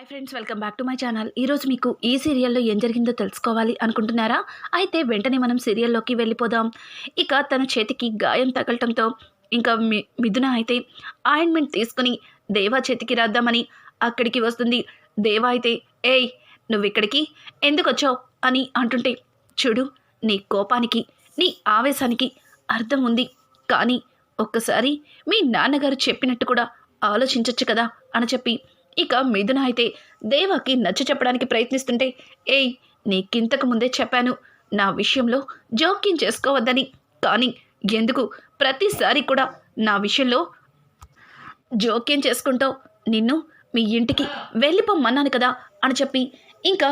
Hi friends welcome back to my channel ఈరోజు మీకు ఈ సీరియల్లో ఏం జరిగిందో తెలుసుకోవాలి అనుకుంటున్నారా? అయితే వెంటనే మనం సీరియల్లోకి వెళ్ళిపోదాం. ఇక తన చేతికి గాయం తగలటంతో ఇంకా మి మిథున అయితే ఆయింట్మెంట్ తీసుకుని దేవా చేతికి రాద్దామని అక్కడికి వస్తుంది. దేవా అయితే ఏయ్ నువ్వు ఇక్కడికి ఎందుకు వచ్చావు? అని అంటుంటే చూడు నీ కోపానికి నీ ఆవేశానికి అర్థం ఉంది. కానీ ఒక్కసారి మీ నాన్నగారు చెప్పినట్టు కూడా ఆలోచించవచ్చు కదా? అని చెప్పి ఇక మిథున అయితే దేవాకి నచ్చ చెప్పడానికి ప్రయత్నిస్తుంటే ఏయ్ నీకింతకు ముందే చెప్పాను నా విషయంలో జోక్యం చేసుకోవద్దని. కానీ ఎందుకు? ప్రతిసారి కూడా నా విషయంలో జోక్యం చేసుకుంటావు. నిన్ను మీ ఇంటికి వెళ్ళిపోమన్నాను కదా అని చెప్పి ఇంకా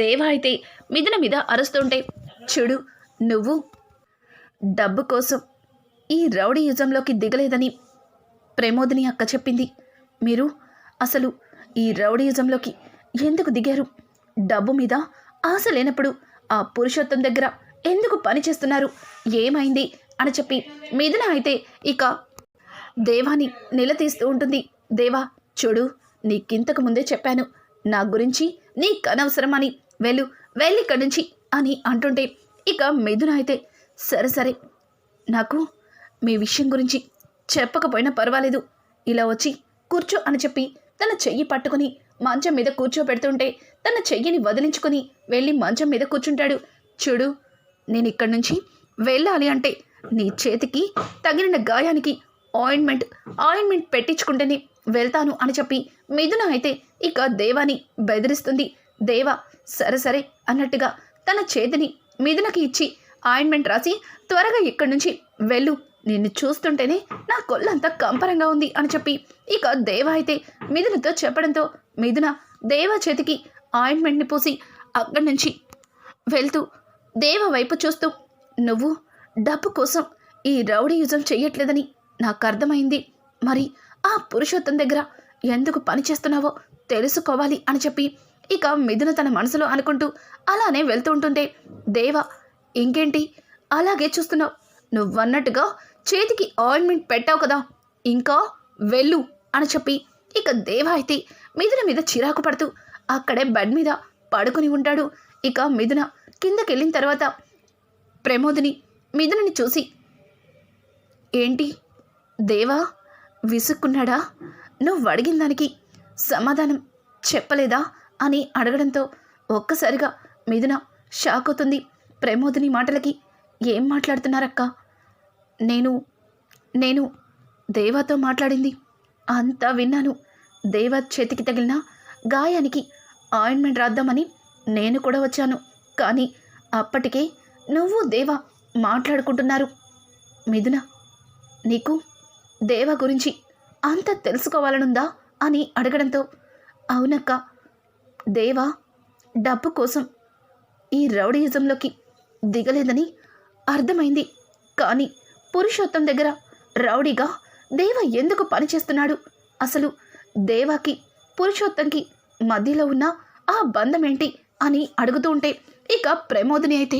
దేవ అయితే మిథున మీద అరుస్తుంటే చూడు నువ్వు డబ్బు కోసం ఈ రౌడీ యుజంలోకి దిగలేదని ప్రమోదిని అక్క చెప్పింది. మీరు అసలు ఈ రౌడీయిజంలోకి ఎందుకు దిగారు? డబ్బు మీద ఆశ లేనప్పుడు ఆ పురుషోత్తం దగ్గర ఎందుకు పని చేస్తున్నారు? ఏమైంది? అని చెప్పి మిథున అయితే ఇక దేవాని నిలదీస్తూ ఉంటుంది. దేవా చూడు నీకింతకు ముందే చెప్పాను. నా గురించి నీకు అనవసరం అని వెళ్ళు వెళ్ళిక్కడి నుంచి అని అంటుంటే ఇక మిథున అయితే సరే సరే. నాకు మీ విషయం గురించి చెప్పకపోయినా పర్వాలేదు. ఇలా వచ్చి కూర్చో అని చెప్పి తన చెయ్యి పట్టుకుని మంచం మీద కూర్చోబెడుతుంటే తన చెయ్యిని వదిలించుకుని వెళ్ళి మంచం మీద కూర్చుంటాడు. చూడు నేను ఇక్కడి నుంచి వెళ్ళాలి అంటే నీ చేతికి తగిలిన గాయానికి ఆయింట్మెంట్ ఆయింట్మెంట్ పెట్టించుకుంటేనే వెళ్తాను అని చెప్పి మిథున అయితే ఇక దేవాని బెదిరిస్తుంది. దేవ సరే సరే అన్నట్టుగా తన చేతిని మిథునకి ఇచ్చి ఆయింట్మెంట్ రాసి త్వరగా ఇక్కడి నుంచి వెళ్ళు నిన్ను చూస్తుంటేనే నా కొల్లంతా కంపరంగా ఉంది అని చెప్పి ఇక దేవ అయితే మిథునతో చెప్పడంతో మిథున దేవ చేతికి ఆయింట్మెంట్ని పూసి అక్కడి నుంచి వెళ్తూ దేవ వైపు చూస్తూ నువ్వు డబ్బు కోసం ఈ రౌడీ యుజం చెయ్యట్లేదని నాకు అర్థమైంది. మరి ఆ పురుషోత్తం దగ్గర ఎందుకు పనిచేస్తున్నావో తెలుసుకోవాలి అని చెప్పి ఇక మిథున తన మనసులో అనుకుంటూ అలానే వెళ్తూ ఉంటుంటే దేవ ఇంకేంటి? అలాగే చూస్తున్నావు. నువ్వన్నట్టుగా చేతికి ఆయింట్మెంట్ పెట్టావు కదా ఇంకా వెళ్ళు అని చెప్పి ఇక దేవ అయితే మిథున మీద చిరాకు పడుతూ అక్కడే బెడ్ మీద పడుకుని ఉంటాడు. ఇక మిథున కిందకి వెళ్ళిన తర్వాత ప్రమోదిని మిథునని చూసి ఏంటి దేవా విసుక్కున్నాడా? నువ్వు అడిగిన దానికి సమాధానం చెప్పలేదా? అని అడగడంతో ఒక్కసారిగా మిథున షాక్ అవుతుంది. ప్రమోదిని మాటలకి ఏం మాట్లాడుతున్నారక్క? నేను నేను దేవాతో మాట్లాడింది. అంతా విన్నాను. దేవా చేతికి తగిలిన గాయానికి ఆయింట్మెంట్ రాద్దామని నేను కూడా వచ్చాను. కానీ అప్పటికే నువ్వు దేవా మాట్లాడుకుంటున్నారు. మిథున నీకు దేవ గురించి అంత తెలుసుకోవాలనుందా అని అడగడంతో అవునక్క దేవా డబ్బు కోసం ఈ రౌడీయిజంలోకి దిగలేదని అర్థమైంది. కానీ పురుషోత్తం దగ్గర. రౌడీగా దేవ ఎందుకు పనిచేస్తున్నాడు అసలు దేవాకి పురుషోత్తంకి మధ్యలో ఉన్న ఆ బంధం ఏంటి అని అడుగుతూ ఉంటే ఇక ప్రమోదిని అయితే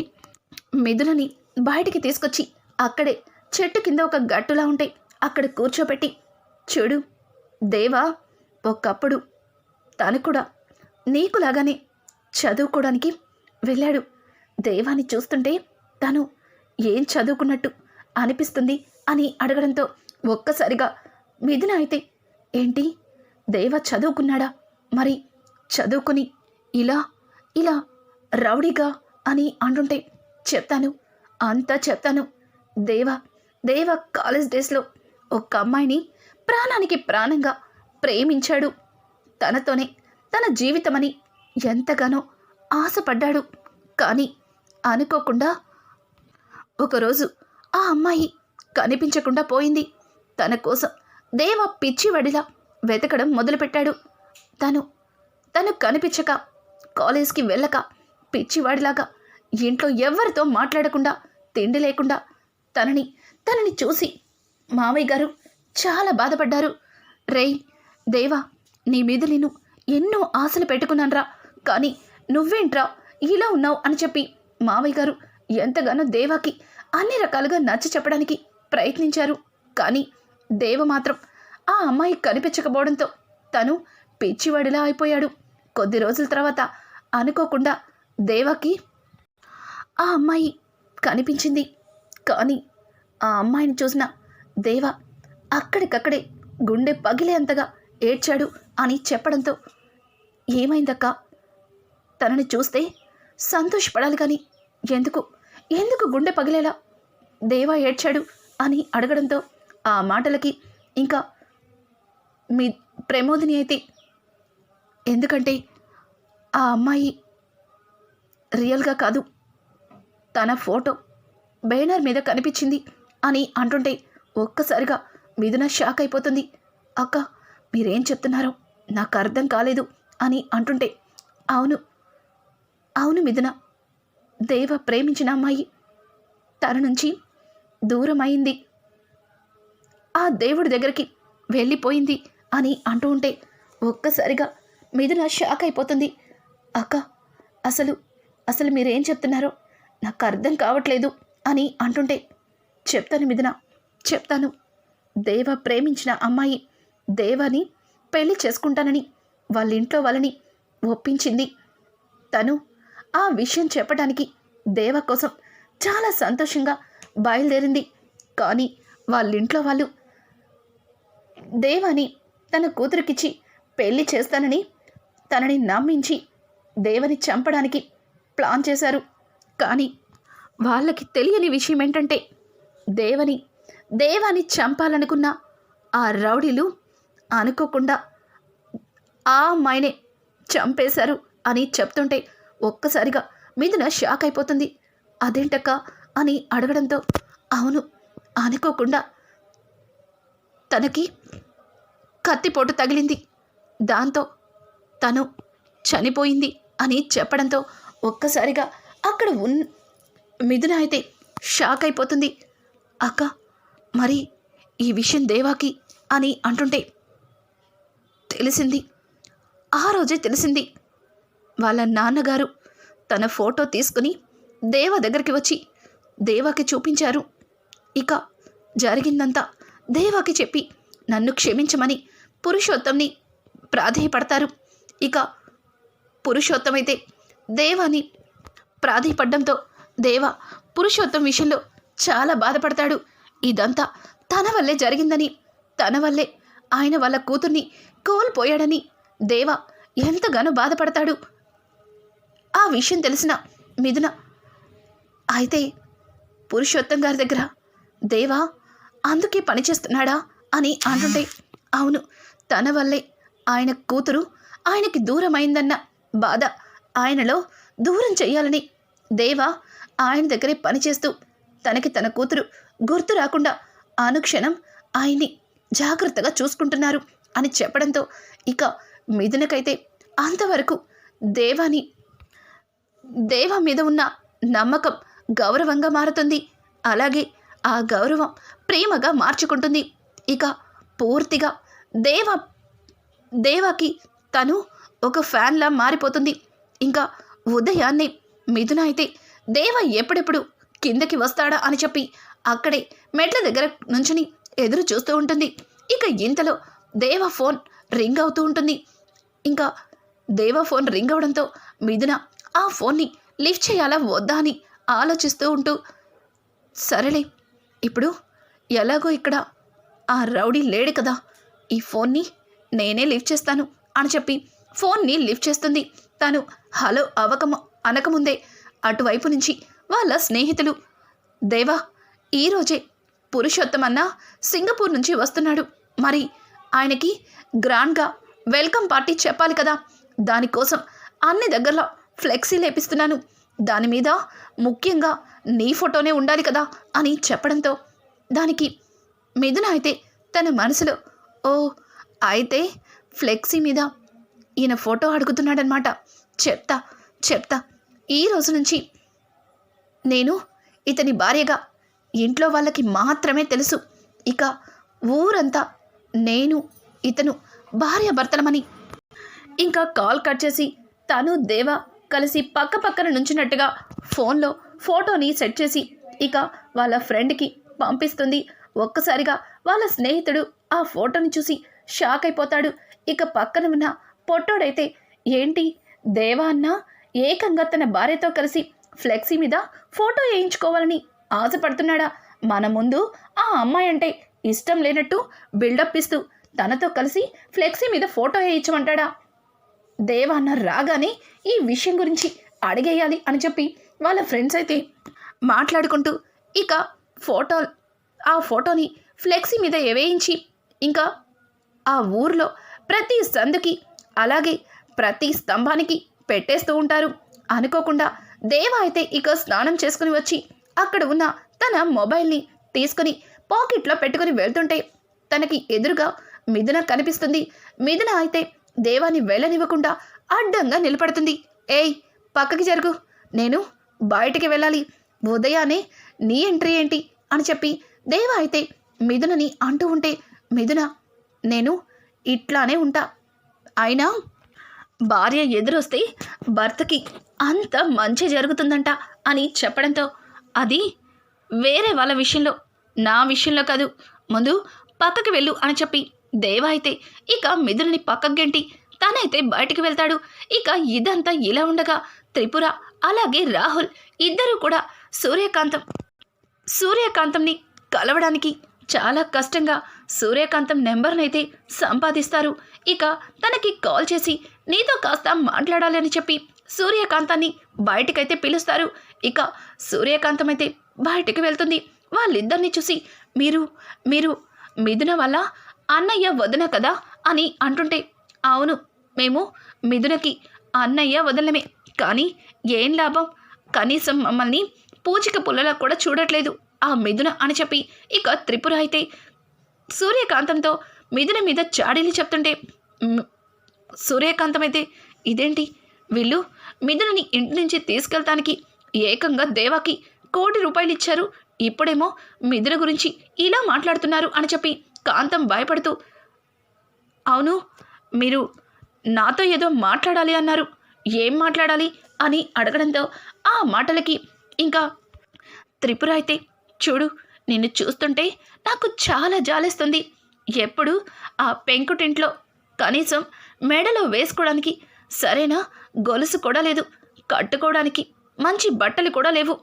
మిథునని బయటికి తీసుకొచ్చి అక్కడే చెట్టు కింద ఒక గట్టులా ఉంటే అక్కడ కూర్చోబెట్టి చూడు దేవా ఒకప్పుడు తను కూడా నీకులాగానే చదువుకోవడానికి వెళ్ళాడు. దేవాన్ని చూస్తుంటే తను ఏం చదువుకున్నట్టు అనిపిస్తుంది అని అడగడంతో ఒక్కసారిగా మిథున అయితే ఏంటి? దేవ చదువుకున్నాడా? మరి చదువుకుని ఇలా ఇలా రౌడీగా అని అంటుంటే చెప్తాను అంతా చెప్తాను. దేవ దేవ కాలేజ్ డేస్లో ఒక అమ్మాయిని ప్రాణానికి ప్రాణంగా ప్రేమించాడు. తనతోనే తన జీవితమని ఎంతగానో ఆశపడ్డాడు. కానీ అనుకోకుండా ఒకరోజు ఆ అమ్మాయి కనిపించకుండా పోయింది. తన కోసం దేవ పిచ్చివడిలా వెతకడం మొదలుపెట్టాడు. తను తను కనిపించక కాలేజ్కి వెళ్ళక పిచ్చివాడిలాగా ఇంట్లో ఎవరితో మాట్లాడకుండా తిండి లేకుండా తనని తనని చూసి మామయ్య గారు చాలా బాధపడ్డారు. రేయ్ దేవా నీ మీద నేను ఎన్నో ఆశలు పెట్టుకున్నానురా కానీ నువ్వేంట్రా ఇలా ఉన్నావు? అని చెప్పి మావయ్య గారు ఎంతగానో దేవాకి అన్ని రకాలుగా నచ్చ చెప్పడానికి ప్రయత్నించారు. కానీ దేవ మాత్రం ఆ అమ్మాయి కనిపించకపోవడంతో తను పిచ్చివాడిలా అయిపోయాడు. కొద్ది రోజుల తర్వాత అనుకోకుండా దేవకి ఆ అమ్మాయి కనిపించింది. కానీ ఆ అమ్మాయిని చూసిన దేవ అక్కడికక్కడే గుండె పగిలేంతగా ఏడ్చాడు అని చెప్పడంతో ఏమైందక్క? తనని చూస్తే సంతోషపడాలి కానీ ఎందుకు? ఎందుకు గుండె పగిలేలా? దేవా ఏడ్చాడు అని అడగడంతో ఆ మాటలకి ఇంకా మీ ప్రమోదిని అయితే ఎందుకంటే ఆ అమ్మాయి రియల్గా కాదు తన ఫోటో బ్యానర్ మీద కనిపించింది అని అంటుంటే ఒక్కసారిగా మిథున షాక్ అయిపోతుంది. అక్క మీరేం చెప్తున్నారో నాకు అర్థం కాలేదు అని అంటుంటే అవును అవును మిథున దేవ ప్రేమించిన అమ్మాయి తన నుంచి దూరం అయింది ఆ దేవుడి దగ్గరికి వెళ్ళిపోయింది అని అంటూ ఉంటే ఒక్కసారిగా మిథున షాక్ అయిపోతుంది. అక్క అసలు అసలు మీరేం చెప్తున్నారో నాకు అర్థం కావట్లేదు అని అంటుంటే చెప్తాను మిథున చెప్తాను. దేవ ప్రేమించిన అమ్మాయి దేవని పెళ్ళి చేసుకుంటానని వాళ్ళ ఇంట్లో వాళ్ళని ఒప్పించింది. తను ఆ విషయం చెప్పడానికి దేవ కోసం చాలా సంతోషంగా బయలుదేరింది. కానీ వాళ్ళ ఇంట్లో వాళ్ళు దేవాని తన కూతురికిచ్చి పెళ్ళి చేస్తానని తనని నమ్మించి దేవని చంపడానికి ప్లాన్ చేశారు. కానీ వాళ్ళకి తెలియని విషయం ఏంటంటే దేవని దేవాన్ని చంపాలనుకున్న ఆ రౌడీలు అనుకోకుండా ఆ అమ్మాయినే చంపేశారు అని చెప్తుంటే ఒక్కసారిగా మిథున షాక్ అయిపోతుంది. అదేంటక్క అని అడగడంతో అవును అనుకోకుండా తనకి కత్తిపోటు తగిలింది. దాంతో తను చనిపోయింది అని చెప్పడంతో ఒక్కసారిగా అక్కడ ఉన్ మిథున అయితే షాక్ అయిపోతుంది. అక్క మరి ఈ విషయం దేవాకి అని అంటుంటే తెలిసింది. ఆ రోజే తెలిసింది. వాళ్ళ నాన్నగారు తన ఫోటో తీసుకుని దేవ దగ్గరికి వచ్చి దేవాకి చూపించారు. ఇక జరిగిందంతా దేవాకి చెప్పి నన్ను క్షమించమని పురుషోత్తంని ప్రాధేయపడతారు. ఇక పురుషోత్తమైతే దేవాని ప్రాధేయపడ్డంతో దేవ పురుషోత్తం విషయంలో చాలా బాధపడతాడు. ఇదంతా తన వల్లే జరిగిందని తన వల్లే ఆయన వాళ్ళ కూతుర్ని కోల్పోయాడని దేవ ఎంతగానో బాధపడతాడు. ఆ విషయం తెలిసిన మిథున. అయితే పురుషోత్తం గారి దగ్గర దేవా అందుకే పనిచేస్తున్నాడా అని అంటుంటే అవును తన వల్లే. ఆయన కూతురు ఆయనకి దూరమైందన్న బాధ ఆయనలో దూరం చేయాలని. దేవా ఆయన దగ్గరే పనిచేస్తూ తనకి తన కూతురు గుర్తు రాకుండా అనుక్షణం ఆయన్ని జాగ్రత్తగా చూసుకుంటున్నారు అని చెప్పడంతో ఇక మిథునకైతే అంతవరకు దేవాని దేవ మీద ఉన్న నమ్మకం గౌరవంగా మారుతుంది. అలాగే ఆ గౌరవం ప్రేమగా మార్చుకుంటుంది. ఇక పూర్తిగా దేవ దేవాకి తను ఒక ఫ్యాన్లా మారిపోతుంది. ఇంకా ఉదయాన్నే మిథున అయితే దేవ ఎప్పుడెప్పుడు కిందకి వస్తాడా అని చెప్పి అక్కడే మెట్ల దగ్గర నుంచుని ఎదురు చూస్తూ ఉంటుంది. ఇక ఇంతలో దేవ ఫోన్ రింగ్ అవుతూ ఉంటుంది. ఇంకా దేవ ఫోన్ రింగ్ అవడంతో మిథున ఆ ఫోన్ని లిఫ్ట్ చేయాలా వద్దా అని ఆలోచిస్తూ ఉంటూ సరేలే ఇప్పుడు ఎలాగో ఇక్కడ ఆ రౌడీ లేడు కదా ఈ ఫోన్ని నేనే లిఫ్ట్ చేస్తాను అని చెప్పి ఫోన్ని లిఫ్ట్ చేస్తుంది. తను హలో అవకమ అనకముందే అటువైపు నుంచి వాళ్ళ స్నేహితులు దేవా ఈరోజే పురుషోత్తం అన్న సింగపూర్ నుంచి వస్తున్నాడు. మరి ఆయనకి గ్రాండ్గా వెల్కమ్ పార్టీ చెప్పాలి కదా దానికోసం అన్ని దగ్గరలో ఫ్లెక్సీ లేపిస్తున్నాను. దాని మీద ముఖ్యంగా నీ ఫోటోనే ఉండాలి కదా అని చెప్పడంతో దానికి మిథున అయితే తన మనసులో ఓ అయితే ఫ్లెక్సీ మీద ఈయన ఫోటో అడుగుతున్నాడనమాట చెప్తా చెప్తా. ఈ రోజు నుంచి నేను ఇతని భార్యగా ఇంట్లో వాళ్ళకి మాత్రమే తెలుసు. ఇక ఊరంతా నేను ఇతను భార్య భర్తలమని ఇంకా కాల్ కట్ చేసి తను దేవా కలిసి పక్క పక్కన నుంచినట్టుగా ఫోన్లో ఫోటోని సెట్ చేసి ఇక వాళ్ళ ఫ్రెండ్కి పంపిస్తుంది. ఒక్కసారిగా వాళ్ళ స్నేహితుడు ఆ ఫోటోని చూసి షాక్ అయిపోతాడు. ఇక పక్కన ఉన్న పొట్టోడైతే ఏంటి దేవా అన్న ఏకంగా తన భార్యతో కలిసి ఫ్లెక్సీ మీద ఫోటో వేయించుకోవాలని ఆశపడుతున్నాడా? మన ముందు ఆ అమ్మాయి అంటే ఇష్టం లేనట్టు బిల్డప్ ఇస్తూ తనతో కలిసి ఫ్లెక్సీ మీద ఫోటో వేయించమంటాడా? దేవాన్న రాగానే ఈ విషయం గురించి అడిగేయాలి అని చెప్పి వాళ్ళ ఫ్రెండ్స్ అయితే మాట్లాడుకుంటూ ఇక ఫోటో ఆ ఫోటోని ఫ్లెక్సీ మీద వేయించి ఇంకా ఆ ఊర్లో ప్రతి సందుకి అలాగే ప్రతి స్తంభానికి పెట్టేస్తూ ఉంటారు. అనుకోకుండా దేవ అయితే ఇక స్నానం చేసుకుని వచ్చి అక్కడ ఉన్న తన మొబైల్ని తీసుకుని పాకెట్లో పెట్టుకుని వెళ్తుంటే తనకి ఎదురుగా మిథున కనిపిస్తుంది. మిథున అయితే దేవాన్ని వెళ్ళనివ్వకుండా అడ్డంగా నిలబడుతుంది. ఏయ్ పక్కకి జరుగు. నేను బయటికి వెళ్ళాలి. ఉదయాన్నే నీ ఎంట్రీ ఏంటి? అని చెప్పి దేవ అయితే మిథునని అంటూ ఉంటే మిథున నేను ఇట్లానే ఉంటా. అయినా భార్య ఎదురొస్తే భర్తకి అంత మంచి జరుగుతుందంట అని చెప్పడంతో అది వేరే వాళ్ళ విషయంలో నా విషయంలో కాదు. ముందు పక్కకి వెళ్ళు అని చెప్పి దేవ అయితే ఇక మిథునని పక్కకు గెంటి తనైతే బయటికి వెళ్తాడు. ఇక ఇదంతా ఇలా ఉండగా త్రిపుర అలాగే రాహుల్ ఇద్దరూ కూడా సూర్యకాంతం సూర్యకాంతంని కలవడానికి చాలా కష్టంగా సూర్యకాంతం నెంబర్నైతే సంపాదిస్తారు. ఇక తనకి కాల్ చేసి నీతో కాస్త మాట్లాడాలని చెప్పి సూర్యకాంతాన్ని బయటికైతే పిలుస్తారు. ఇక సూర్యకాంతం అయితే బయటికి వెళ్తుంది. వాళ్ళిద్దరిని చూసి మీరు మీరు మిథున వల్ల అన్నయ్య వదన కదా అని అంటుంటే అవును మేము మిథునకి అన్నయ్య వదలమే. కానీ ఏం లాభం? కనీసం మమ్మల్ని పూచిక పుల్లలా కూడా చూడట్లేదు ఆ మిథున అని చెప్పి ఇక త్రిపుర అయితే సూర్యకాంతంతో మిథున మీద చాడీలు చెప్తుంటే సూర్యకాంతం అయితే ఇదేంటి? వీళ్ళు మిథునని ఇంటి నుంచి తీసుకెళ్తానికి ఏకంగా దేవాకి కోటి రూపాయలు ఇచ్చారు ఇప్పుడేమో మిథున గురించి ఇలా మాట్లాడుతున్నారు అని చెప్పి కాంతం భయపడుతూ అవును మీరు నాతో ఏదో మాట్లాడాలి అన్నారు. ఏం మాట్లాడాలి? అని అడగడంతో ఆ మాటలకి ఇంకా త్రిపుర అయితే చూడు నిన్ను చూస్తుంటే నాకు చాలా జాలేస్తుంది. ఎప్పుడు ఆ పెంకుటింట్లో కనీసం మెడలో వేసుకోవడానికి సరైన గొలుసు కూడా లేదు. కట్టుకోవడానికి మంచి బట్టలు కూడా లేవు.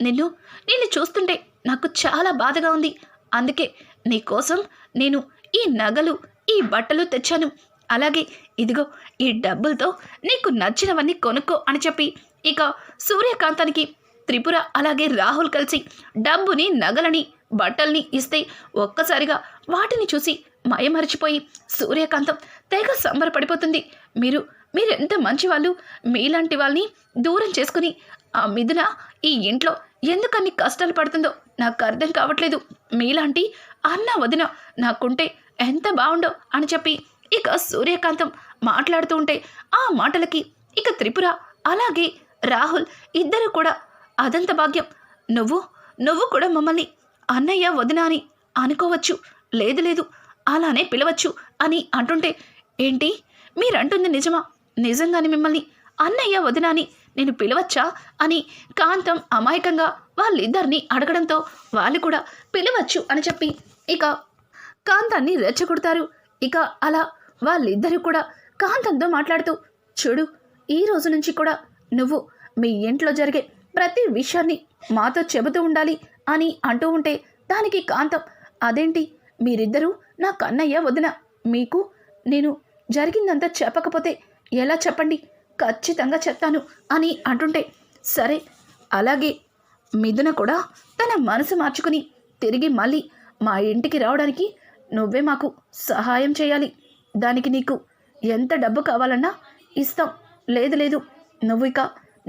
నిన్ను నిన్ను చూస్తుంటే నాకు చాలా బాధగా ఉంది. అందుకే నీకోసం నేను ఈ నగలు ఈ బట్టలు తెచ్చాను. అలాగే ఇదిగో ఈ డబ్బులతో నీకు నచ్చినవన్నీ కొనుక్కో అని చెప్పి ఇక సూర్యకాంతానికి త్రిపుర అలాగే రాహుల్ కలిసి డబ్బుని నగలని బట్టల్ని ఇస్తే ఒక్కసారిగా వాటిని చూసి మయమరిచిపోయి సూర్యకాంతం తెగ సంబరపడిపోతుంది. మీరు మీరెంత మంచివాళ్ళు మీలాంటి వాళ్ళని దూరం చేసుకుని ఆ మిథున ఈ ఇంట్లో ఎందుకన్ని కష్టాలు పడుతుందో నాకు అర్థం కావట్లేదు. మీలాంటి అన్న వదిన నాకుంటే ఎంత బాగుండో అని చెప్పి ఇక సూర్యకాంతం మాట్లాడుతూ ఉంటే ఆ మాటలకి ఇక త్రిపుర అలాగే రాహుల్ ఇద్దరు కూడా అదంత భాగ్యం నువ్వు నువ్వు కూడా మమ్మల్ని అన్నయ్య వదిన అని అనుకోవచ్చు లేదు లేదు అలానే పిలవచ్చు అని అంటుంటే ఏంటి? మీరంటుంది నిజమా? నిజంగానే మిమ్మల్ని అన్నయ్య వదిన అని నేను పిలవచ్చా? అని కాంతం అమాయకంగా వాళ్ళిద్దరిని అడగడంతో వాళ్ళు కూడా పిలవచ్చు అని చెప్పి ఇక కాంతాన్ని రెచ్చగొడతారు. ఇక అలా వాళ్ళిద్దరూ కూడా కాంతంతో మాట్లాడుతూ చూడు ఈ రోజు నుంచి కూడా నువ్వు మీ ఇంట్లో జరిగే ప్రతి విషయాన్ని మాతో చెబుతూ ఉండాలి అని అంటూ ఉంటే దానికి కాంతం అదేంటి? మీరిద్దరూ నా కన్నయ్య వదిన మీకు నేను జరిగిందంతా చెప్పకపోతే ఎలా చెప్పండి? ఖచ్చితంగా చెప్తాను అని అంటుంటే సరే అలాగే. మిథున కూడా తన మనసు మార్చుకుని తిరిగి మళ్ళీ మా ఇంటికి రావడానికి నువ్వే మాకు సహాయం చేయాలి. దానికి నీకు ఎంత డబ్బు కావాలన్నా ఇస్తాం. లేదు లేదు. నువ్వు ఇక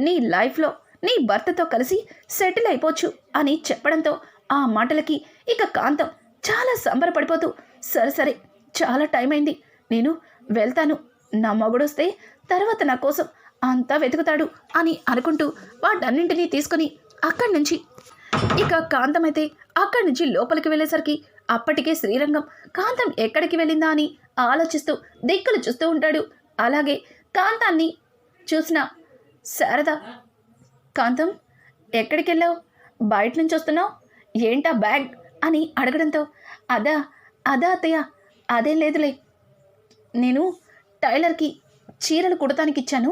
నీ లైఫ్లో నీ భర్తతో కలిసి సెటిల్ అయిపోవచ్చు అని చెప్పడంతో ఆ మాటలకి ఇక కాంతం చాలా సంబరపడిపోతూ సరే సరే చాలా టైం అయింది. నేను వెళ్తాను. నా మగుడొస్తే తర్వాత నా కోసం అంతా వెతుకుతాడు అని అనుకుంటూ వాటన్నింటినీ తీసుకొని అక్కడి నుంచి ఇక కాంతం అయితే అక్కడి నుంచి లోపలికి వెళ్ళేసరికి అప్పటికే శ్రీరంగం కాంతం ఎక్కడికి వెళ్ళిందా అని ఆలోచిస్తూ దిక్కులు చూస్తూ ఉంటాడు. అలాగే కాంతాన్ని చూసిన శారద కాంతం ఎక్కడికి వెళ్ళావు? బయట నుంచి వస్తున్నావు? ఏంటా బ్యాగ్? అని అడగడంతో అదా అదా అత్తయ్య అదేం లేదులే. నేను టైలర్కి చీరలు కుడతానికి ఇచ్చాను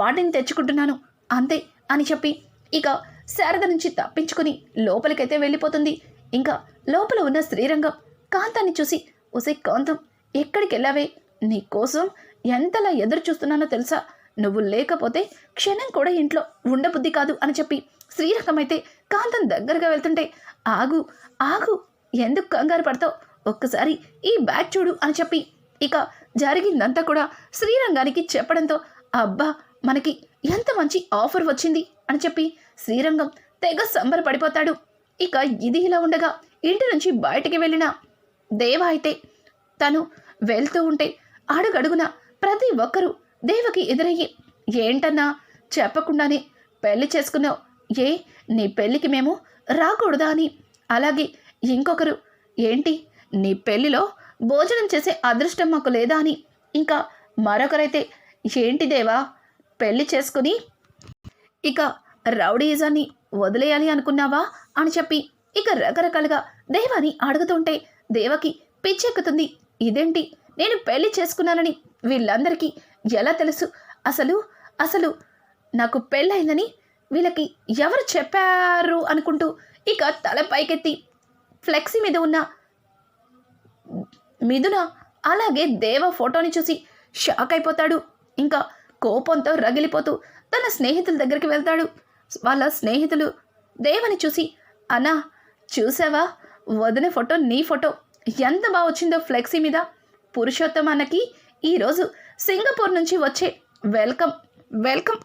వాటిని తెచ్చుకుంటున్నాను. అంతే అని చెప్పి ఇక శారద నుంచి తప్పించుకుని లోపలికైతే వెళ్ళిపోతుంది. ఇంకా లోపల ఉన్న శ్రీరంగం కాంతాన్ని చూసి ఒసే కాంతం ఎక్కడికి వెళ్ళావే? నీ కోసం ఎంతలా ఎదురు చూస్తున్నానో తెలుసా? నువ్వు లేకపోతే క్షణం కూడా ఇంట్లో ఉండబుద్ధి కాదు అని చెప్పి శ్రీరంగం అయితే కాంతం దగ్గరగా వెళ్తుంటే ఆగు ఆగు ఎందుకు కంగారు పడతావు? ఒక్కసారి ఈ బ్యాగ్ చూడు అని చెప్పి ఇక జరిగిందంతా కూడా శ్రీరంగానికి చెప్పడంతో అబ్బా మనకి ఎంత మంచి ఆఫర్ వచ్చింది అని చెప్పి శ్రీరంగం తెగ సంబరపడిపోతాడు. ఇక ఇది ఇలా ఉండగా ఇంటి నుంచి బయటికి వెళ్ళిన దేవ అయితే తను వెళ్తూ ఉంటే అడుగడుగున ప్రతి ఒక్కరూ దేవకి ఎదురయ్యి ఏంటన్నా? చెప్పకుండానే పెళ్ళి చేసుకున్నావు. ఏ? నీ పెళ్ళికి మేము రాకూడదా? అని. అలాగే ఇంకొకరు ఏంటి? నీ పెళ్ళిలో భోజనం చేసే అదృష్టం మాకు లేదా? అని. ఇంకా మరొకరైతే ఏంటి దేవా? పెళ్ళి చేసుకుని? ఇక రౌడీజాన్ని వదిలేయాలి అనుకున్నావా? అని చెప్పి ఇక రకరకాలుగా దేవాని అడుగుతుంటే దేవకి పిచ్చెక్కుతుంది. ఇదేంటి? నేను పెళ్ళి చేసుకున్నానని వీళ్ళందరికీ ఎలా తెలుసు? అసలు అసలు నాకు పెళ్ళయిందని వీళ్ళకి ఎవరు చెప్పారు అనుకుంటూ ఇక తల పైకెత్తి ఫ్లెక్సీ మీద ఉన్న మిథున అలాగే దేవ ఫోటోని చూసి షాక్ అయిపోతాడు. ఇంకా కోపంతో రగిలిపోతూ తన స్నేహితుల దగ్గరికి వెళ్తాడు. వాళ్ళ స్నేహితులు దేవని చూసి అన్నా చూసావా? వదిన ఫోటో నీ ఫోటో. ఎంత బాగా వచ్చిందో ఫ్లెక్సీ మీద. పురుషోత్తమ అన్నకి ఈరోజు సింగపూర్ నుంచి వచ్చే వెల్కమ్ వెల్కమ్.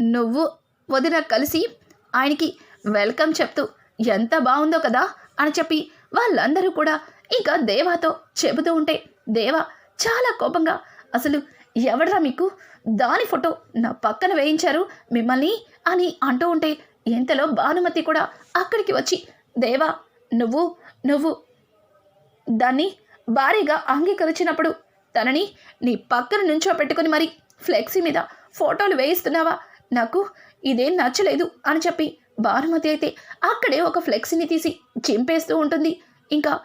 నువ్వు వదిన కలిసి ఆయనకి వెల్కమ్ చెప్తూ ఎంత బాగుందో కదా? అని చెప్పి వాళ్ళందరూ కూడా ఇంకా దేవాతో చెబుతూ ఉంటే దేవా చాలా కోపంగా అసలు ఎవడరా మీకు? దాని ఫోటో నా పక్కన వేయించారు. మిమ్మల్ని అని అంటూ ఉంటే ఎంతలో భానుమతి కూడా అక్కడికి వచ్చి దేవా నువ్వు నువ్వు దాన్ని భారీగా అంగీకరించినప్పుడు తనని నీ పక్కన నుంచో పెట్టుకుని మరి ఫ్లెక్సీ మీద ఫోటోలు వేయిస్తున్నావా? నాకు ఇదేం నచ్చలేదు అని చెప్పి భానుమతి అయితే అక్కడే ఒక ఫ్లెక్సీని తీసి చింపేస్తూ ఉంటుంది. ఇంకా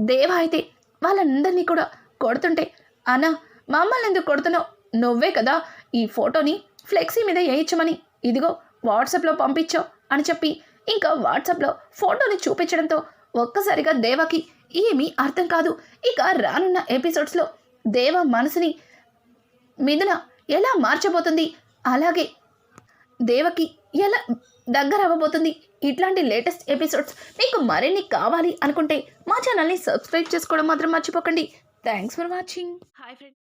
దేవ అయితే వాళ్ళందరినీ కూడా కొడుతుంటే అనా మమ్మల్ని ఎందుకు కొడుతున్నావు? నువ్వే కదా ఈ ఫోటోని ఫ్లెక్సీ మీద వేయించమని. ఇదిగో వాట్సాప్లో పంపించావు అని చెప్పి. ఇంకా వాట్సాప్లో ఫోటోని చూపించడంతో ఒక్కసారిగా దేవకి ఏమీ అర్థం కాదు. ఇక రానున్న ఎపిసోడ్స్లో దేవ మనసుని మిథున ఎలా మార్చబోతుంది? అలాగే దేవకి ఎలా దగ్గర అవ్వబోతుంది ఇట్లాంటి లేటెస్ట్ ఎపిసోడ్స్ మీకు మరిన్ని కావాలి అనుకుంటే మా ఛానల్ని సబ్స్క్రైబ్ చేసుకోవడం మాత్రం మర్చిపోకండి. Thanks for watching. Hi friend.